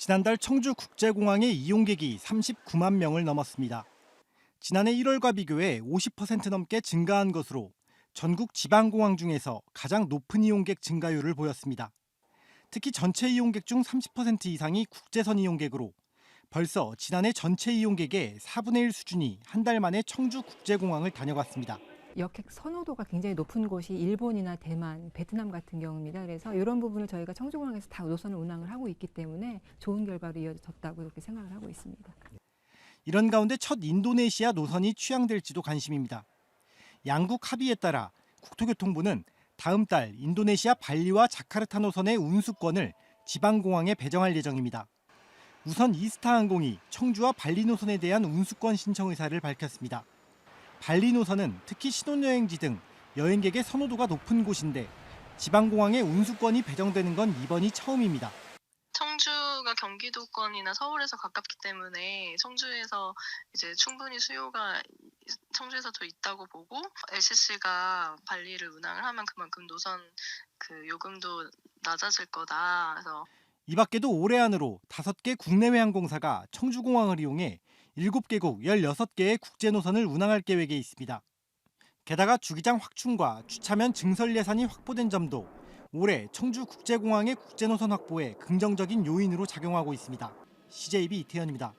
지난달 청주 국제공항의 이용객이 39만 명을 넘었습니다. 지난해 1월과 비교해 50% 넘게 증가한 것으로 전국 지방공항 중에서 가장 높은 이용객 증가율을 보였습니다. 특히 전체 이용객 중 30% 이상이 국제선 이용객으로 벌써 지난해 전체 이용객의 4분의 1 수준이 한 달 만에 청주 국제공항을 다녀갔습니다. 여객 선호도가 굉장히 높은 곳이 일본이나 대만, 베트남 같은 경우입니다. 그래서 이런 부분을 저희가 청주공항에서 다 노선을 운항을 하고 있기 때문에 좋은 결과로 이어졌다고 이렇게 생각을 하고 있습니다. 이런 가운데 첫 인도네시아 노선이 취향될지도 관심입니다. 양국 합의에 따라 국토교통부는 다음 달 인도네시아 발리와 자카르타 노선의 운수권을 지방공항에 배정할 예정입니다. 우선 이스타항공이 청주와 발리 노선에 대한 운수권 신청 의사를 밝혔습니다. 발리 노선은 특히 신혼여행지 등 여행객의 선호도가 높은 곳인데 지방공항에 운수권이 배정되는 건 이번이 처음입니다. 청주가 경기도권이나 서울에서 가깝기 때문에 청주에서 이제 충분히 수요가 청주에서 더 있다고 보고 LCC가 발리를 운항을 하면 그만큼 노선 그 요금도 낮아질 거다. 그래서 이 밖에도 올해 안으로 5개 국내외 항공사가 청주공항을 이용해 7개국 16개의 국제 노선을 운항할 계획에 있습니다. 게다가 주기장 확충과 주차면 증설 예산이 확보된 점도 올해 청주 국제공항의 국제 노선 확보에 긍정적인 요인으로 작용하고 있습니다. CJB 이태현입니다.